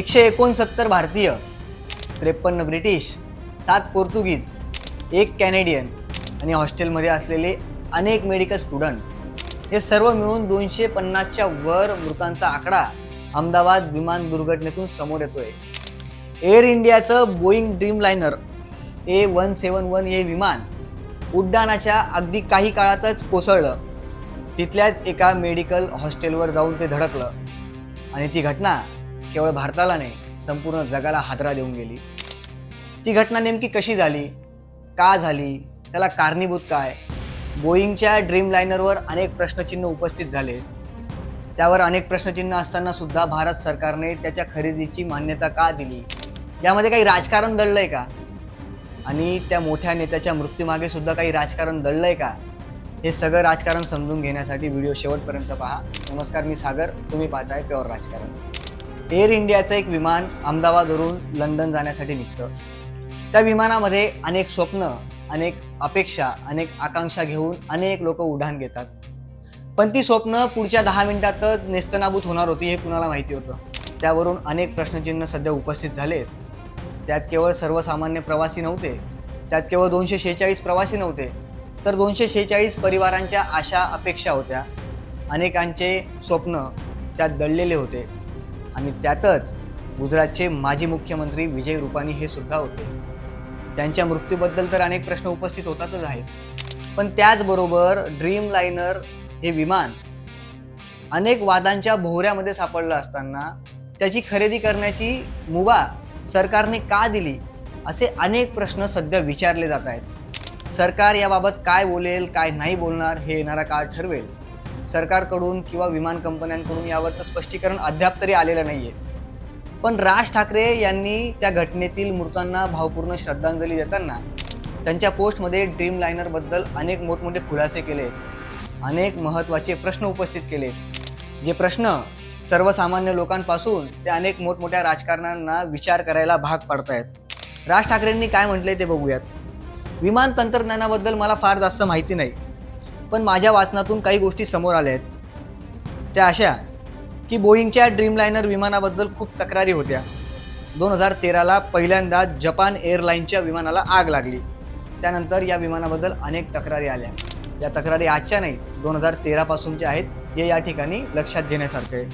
एकशे एकोणसत्तर भारतीय त्रेपन्न ब्रिटिश सात पोर्तुगीज एक कॅनेडियन आणि हॉस्टेलमध्ये असलेले अनेक मेडिकल स्टुडंट हे सर्व मिळून दोनशे पन्नासच्या वर मृतांचा आकडा अहमदाबाद विमान दुर्घटनेतून समोर येतोय. एअर इंडियाचं Boeing Dreamliner A one seven one हे विमान उड्डाणाच्या अगदी काही काळातच कोसळलं. तिथल्याच एका मेडिकल हॉस्टेलवर जाऊन ते धडकलं आणि ती घटना केवळ भारताला नाही संपूर्ण जगाला हादरा देऊन गेली. ती घटना नेमकी कशी झाली? का झाली? त्याला कारणीभूत काय? बोईंगच्या ड्रीम लायनरवर अनेक प्रश्नचिन्ह उपस्थित झाले. त्यावर अनेक प्रश्नचिन्ह असताना सुद्धा भारत सरकारने त्याच्या खरेदीची मान्यता का दिली? यामध्ये काही राजकारण दडलंय का? आणि त्या मोठ्या नेत्याच्या मृत्यूमागे सुद्धा काही राजकारण दडलंय का? हे सगळं राजकारण समजून घेण्यासाठी व्हिडिओ शेवटपर्यंत पहा. नमस्कार मी सागर. तुम्ही पाहताय प्युअर राजकारण. एअर इंडियाचं एक विमान अहमदाबादवरून लंडन जाण्यासाठी निघतं. त्या विमानामध्ये अनेक स्वप्न अनेक अपेक्षा अनेक आकांक्षा घेऊन अनेक लोक उड्डाण घेतात. पण ती स्वप्न पुढच्या दहा मिनिटातच नेस्तनाबूत होणार होती हे कुणाला माहिती होतं? त्यावरून अनेक प्रश्नचिन्ह सध्या उपस्थित झालेत. त्यात केवळ सर्वसामान्य प्रवासी नव्हते. त्यात केवळ दोनशे शेहेचाळीस प्रवासी नव्हते तर दोनशे शेहेचाळीस परिवारांच्या आशा अपेक्षा होत्या. अनेकांचे स्वप्न त्यात दडलेले होते. आणि त्यातच गुजरातचे माजी मुख्यमंत्री विजय रुपानी हे सुद्धा होते. त्यांच्या मृत्यूबद्दल तर अनेक प्रश्न उपस्थित होतातच आहेत. पण त्याचबरोबर ड्रीम लायनर हे विमान अनेक वादांच्या भोवऱ्यामध्ये सापडलं असताना त्याची खरेदी करण्याची मुभा सरकारने का दिली असे अनेक प्रश्न सध्या विचारले जात आहेत. सरकार याबाबत काय बोलेल काय नाही बोलणार हे येणारा काळ ठरवेल. सरकारकडून किंवा विमान कंपन्यांकडून यावरचं स्पष्टीकरण अद्याप तरी आलेलं नाही आहे पण राज ठाकरे यांनी त्या घटनेतील मृतांना भावपूर्ण श्रद्धांजली देताना त्यांच्या पोस्टमध्ये ड्रीम लायनरबद्दल अनेक मोठमोठे खुलासे केले. अनेक महत्त्वाचे प्रश्न उपस्थित केले. जे प्रश्न सर्वसामान्य लोकांपासून ते अनेक मोठमोठ्या राजकारण्यांना विचार करायला भाग पाडतायत. राज ठाकरेंनी काय म्हटलंय ते बघूयात. विमान तंत्रज्ञानाबद्दल मला फार जास्त माहिती नाही. पण माझ्या वाचनातून काही गोष्टी समोर आल्या आहेत. त्या अशा की बोईंगच्या ड्रीमलायनर विमानाबद्दल खूप तक्रारी होत्या. दोन हजार तेराला पहिल्यांदा जपान एअरलाईनच्या विमानाला आग लागली. त्यानंतर या विमानाबद्दल अनेक तक्रारी आल्या. या तक्रारी आजच्या नाही दोन हजार तेरापासूनच्या आहेत हे या ठिकाणी लक्षात घेण्यासारखं आहे.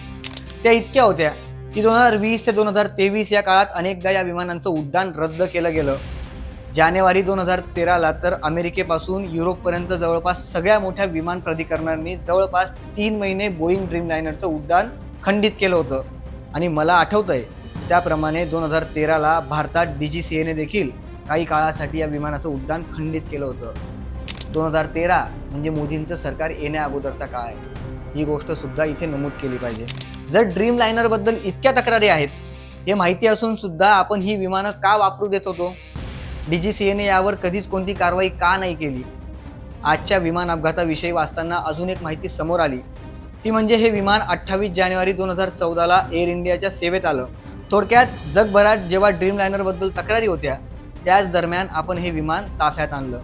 त्या इतक्या होत्या की दोन हजार वीस ते दोन हजार तेवीस या काळात अनेकदा या विमानांचं उड्डाण रद्द केलं गेलं. जानेवारी दोन हजार तेराला तर अमेरिकेपासून युरोपपर्यंत जवळपास सगळ्या मोठ्या विमान प्राधिकरणांनी जवळपास तीन महिने बोईंग ड्रीम लायनरचं उड्डाण खंडित केलं होतं. आणि मला आठवतंय त्याप्रमाणे दोन हजार तेराला भारतात डी जी सी एने देखील काही काळासाठी या विमानाचं उड्डाण खंडित केलं होतं. दोन हजार तेरा म्हणजे मोदींचं सरकार येण्या अगोदरचा काळ आहे. ही गोष्ट सुद्धा इथे नमूद केली पाहिजे. जर ड्रीम लायनरबद्दल इतक्या तक्रारी आहेत हे माहिती असून सुद्धा आपण ही विमानं का वापरू देत होतो? डी जी सी एने यावर कधीच कोणती कारवाई का नाही केली? आजच्या विमान अपघाताविषयी वाचताना अजून एक माहिती समोर आली. ती म्हणजे हे विमान अठ्ठावीस जानेवारी दोन हजार चौदाला एअर इंडियाच्या सेवेत आलं. थोडक्यात जगभरात जेव्हा ड्रीम लायनरबद्दल तक्रारी होत्या त्याच दरम्यान आपण हे विमान ताफ्यात आणलं.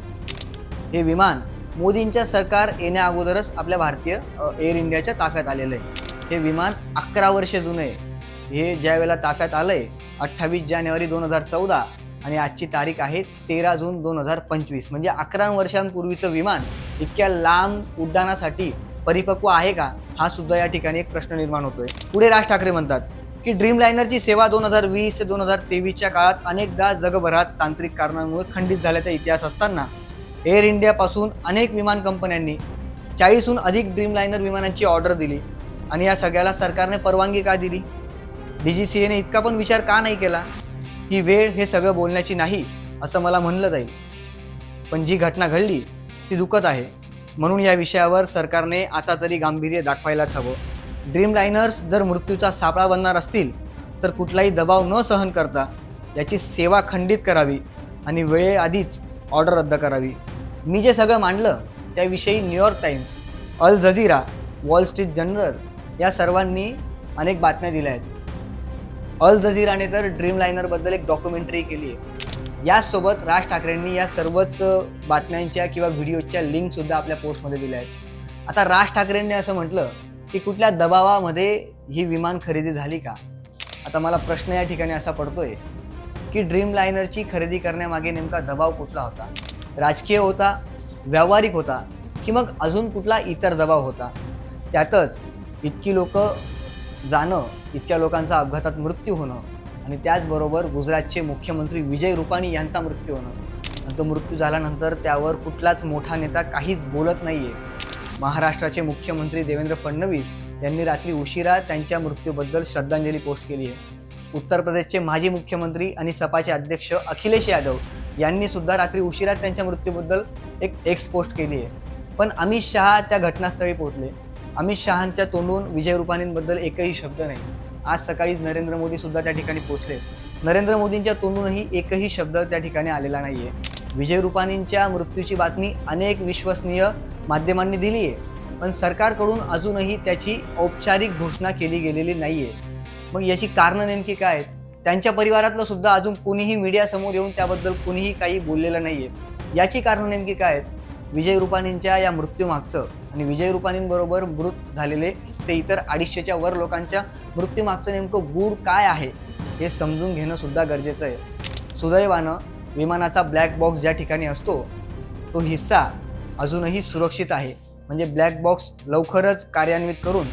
हे विमान मोदींच्या सरकार येण्या अगोदरच आपल्या भारतीय एअर इंडियाच्या ताफ्यात आलेलं आहे. हे विमान अकरा वर्षे जुनं आहे. हे ज्या वेळेला ताफ्यात आलं आहे अठ्ठावीस जानेवारी दोन हजार चौदा आणि आजची तारीख आहे तेरा जून दोन हजार पंचवीस. म्हणजे अकरा वर्षांपूर्वीचं विमान इतक्या लांब उड्डाणासाठी परिपक्व आहे का? हा सुद्धा या ठिकाणी एक प्रश्न निर्माण होतोय. पुढे राज ठाकरे म्हणतात की ड्रीम लायनरची सेवा दोन हजार वीस ते दोन हजार तेवीसच्या काळात अनेकदा जगभरात तांत्रिक कारणांमुळे खंडित झाल्याचा इतिहास असताना एअर इंडियापासून अनेक विमान कंपन्यांनी चाळीसहून अधिक ड्रीम लायनर विमानांची ऑर्डर दिली आणि या सगळ्याला सरकारने परवानगी का दिली? डी जी सी एने इतका पण विचार का नाही केला? ही वेळ हे सगळं बोलण्याची नाही असं मला म्हणलं जाईल. पण जी घटना घडली ती दुखत आहे. म्हणून या विषयावर सरकारने आता तरी गांभीर्य दाखवायलाच हवं. ड्रीमलायनर्स जर मृत्यूचा सापळा बनणार असतील तर कुठलाही दबाव न सहन करता याची सेवा खंडित करावी आणि वेळेआधीच ऑर्डर रद्द करावी. मी जे सगळं मांडलं त्याविषयी New York Times Al Jazeera Wall Street Journal या सर्वांनी अनेक बातम्या दिल्या आहेत. अल जझीराने तर ड्रीम लायनरबद्दल एक डॉक्युमेंटरी केली आहे. याचसोबत राज ठाकरेंनी या सर्वच बातम्यांच्या किंवा व्हिडिओच्या लिंकसुद्धा आपल्या पोस्टमध्ये दिल्या आहेत. आता राज ठाकरेंनी असं म्हटलं की कुठल्या दबावामध्ये ही विमान खरेदी झाली का? आता मला प्रश्न या ठिकाणी असा पडतोय की ड्रीम लायनरची खरेदी करण्यामागे नेमका दबाव कुठला होता? राजकीय होता व्यावहारिक होता की मग अजून कुठला इतर दबाव होता? त्यातच इतकी लोक जाणं इतक्या लोकांचा अपघातात मृत्यू होणं आणि त्याचबरोबर गुजरातचे मुख्यमंत्री विजय रुपाणी यांचा मृत्यू होणं. आणि तो मृत्यू झाल्यानंतर त्यावर कुठलाच मोठा नेता काहीच बोलत नाही आहे महाराष्ट्राचे मुख्यमंत्री देवेंद्र फडणवीस यांनी रात्री उशिरा त्यांच्या मृत्यूबद्दल श्रद्धांजली पोस्ट केली आहे. उत्तर प्रदेशचे माजी मुख्यमंत्री आणि सपाचे अध्यक्ष अखिलेश यादव यांनी सुद्धा रात्री उशिरा त्यांच्या मृत्यूबद्दल एक एक्स पोस्ट केली आहे. पण अमित शहा त्या घटनास्थळी पोहोचले. अमित शहांच्या तोंडून विजय रुपानींबद्दल एकही शब्द नाही. आज सकाळीच नरेंद्र मोदी सुद्धा त्या ठिकाणी पोहोचले नरेंद्र मोदींच्या तोंडूनही एकही शब्द त्या ठिकाणी आलेला नाही आहे विजय रुपानींच्या मृत्यूची बातमी अनेक विश्वसनीय माध्यमांनी दिली आहे पण सरकारकडून अजूनही त्याची औपचारिक घोषणा केली गेलेली नाही आहे मग याची कारणं नेमकी काय आहेत? त्यांच्या परिवारातलं सुद्धा अजून कोणीही मीडियासमोर येऊन त्याबद्दल कोणीही काही बोललेलं नाही आहे याची कारणं नेमकी काय आहेत? विजय रुपाणींच्या या मृत्यूमागचं आणि विजय रुपाणींबरोबर मृत झालेले ते इतर अडीचशेच्या वर लोकांच्या मृत्यूमागचं नेमकं गूढ काय आहे हे समजून घेणं सुद्धा गरजेचं आहे. सुदैवानं विमानाचा ब्लॅक बॉक्स ज्या ठिकाणी असतो तो हिस्सा अजूनही सुरक्षित आहे. म्हणजे ब्लॅक बॉक्स लवकरच कार्यान्वित करून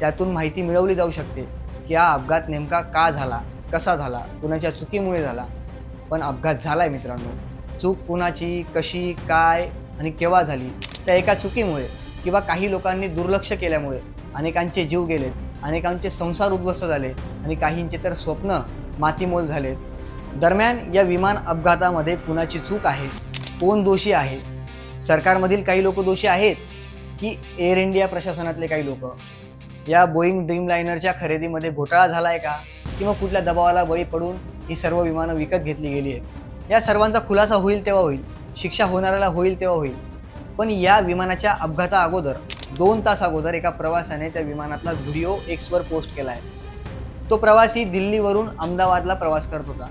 त्यातून माहिती मिळवली जाऊ शकते की हा अपघात नेमका का झाला कसा झाला कुणाच्या चुकीमुळे झाला. पण अपघात झाला आहे मित्रांनो. चूक कुणाची कशी काय आणि केव्हा झाली? त्या एका चुकीमुळे किंवा काही लोकांनी दुर्लक्ष केल्यामुळे अनेकांचे जीव गेलेत अनेकांचे संसार उद्ध्वस्त झाले आणि काहींचे तर स्वप्न मातीमोल झालेत. दरम्यान या विमान अपघातामध्ये कुणाची चूक आहे? कोण दोषी आहे? सरकारमधील काही लोक दोषी आहेत की एअर इंडिया प्रशासनातले काही लोक? या बोईंग ड्रीमलायनरच्या खरेदीमध्ये घोटाळा झाला आहे का? किंवा कुठल्या दबावाला बळी पडून ही सर्व विमानं विकत घेतली गेली आहेत? या सर्वांचा खुलासा होईल तेव्हा होईल. शिक्षा होणाऱ्याला होईल तेव्हा होईल. पण या विमानाच्या अपघाता अगोदर दोन तास अगोदर एका प्रवाशाने त्या विमानातला व्हिडिओ एक्सवर पोस्ट केला आहे तो प्रवासी दिल्लीवरून अहमदाबादला प्रवास करत होता.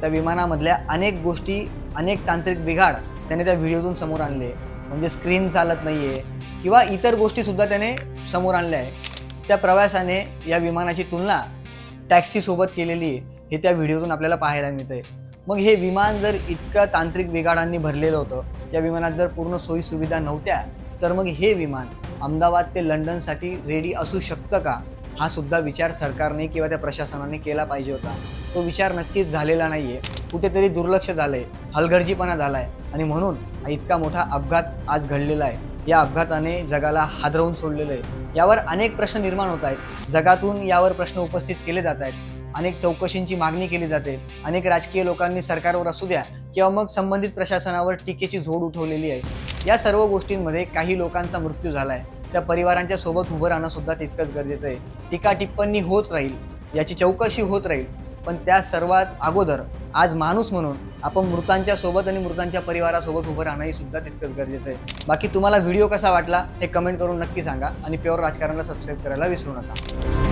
त्या विमानामधल्या अनेक गोष्टी अनेक तांत्रिक बिघाड त्याने त्या व्हिडिओतून समोर आणले. म्हणजे स्क्रीन चालत नाही आहे किंवा इतर गोष्टीसुद्धा त्याने समोर आणल्या आहे त्या प्रवासाने या विमानाची तुलना टॅक्सीसोबत केलेली आहे हे त्या व्हिडिओतून आपल्याला पाहायला मिळतं आहे मग हे विमान जर इतकं तांत्रिक बिघाडांनी भरलेलं होतं या विमानात जर पूर्ण सोयी सुविधा नव्हत्या तर मग हे विमान अहमदाबाद ते लंडनसाठी रेडी असू शकतं का? हा सुद्धा विचार सरकारने किंवा त्या प्रशासनाने केला पाहिजे होता. तो विचार नक्कीच झालेला नाही आहे कुठेतरी दुर्लक्ष झालं आहे हलगर्जीपणा झाला आहे आणि म्हणून इतका मोठा अपघात आज घडलेला आहे. या अपघाताने जगाला हादरवून सोडलेलं आहे. यावर अनेक प्रश्न निर्माण होत आहेत. जगातून यावर प्रश्न उपस्थित केले जात आहेत. अनेक चौकशींची मागणी केली जाते. अनेक राजकीय लोकांनी सरकारवर असू द्या किंवा मग संबंधित प्रशासनावर टीकेची झोड उठवलेली आहे. या सर्व गोष्टींमध्ये काही लोकांचा मृत्यू झाला आहे त्या परिवारांच्या सोबत उभं राहणं सुद्धा तितकंच गरजेचं आहे. टीका टिप्पणी होत राहील याची चौकशी होत राहील पण त्या सर्वात अगोदर आज माणूस म्हणून आपण मृतांच्या सोबत आणि मृतांच्या परिवारासोबत उभं राहणंही सुद्धा तितकंच गरजेचं आहे. बाकी तुम्हाला व्हिडिओ कसा वाटला हे कमेंट करून नक्की सांगा आणि प्युअर राजकारणाला सबस्क्राईब करायला विसरू नका.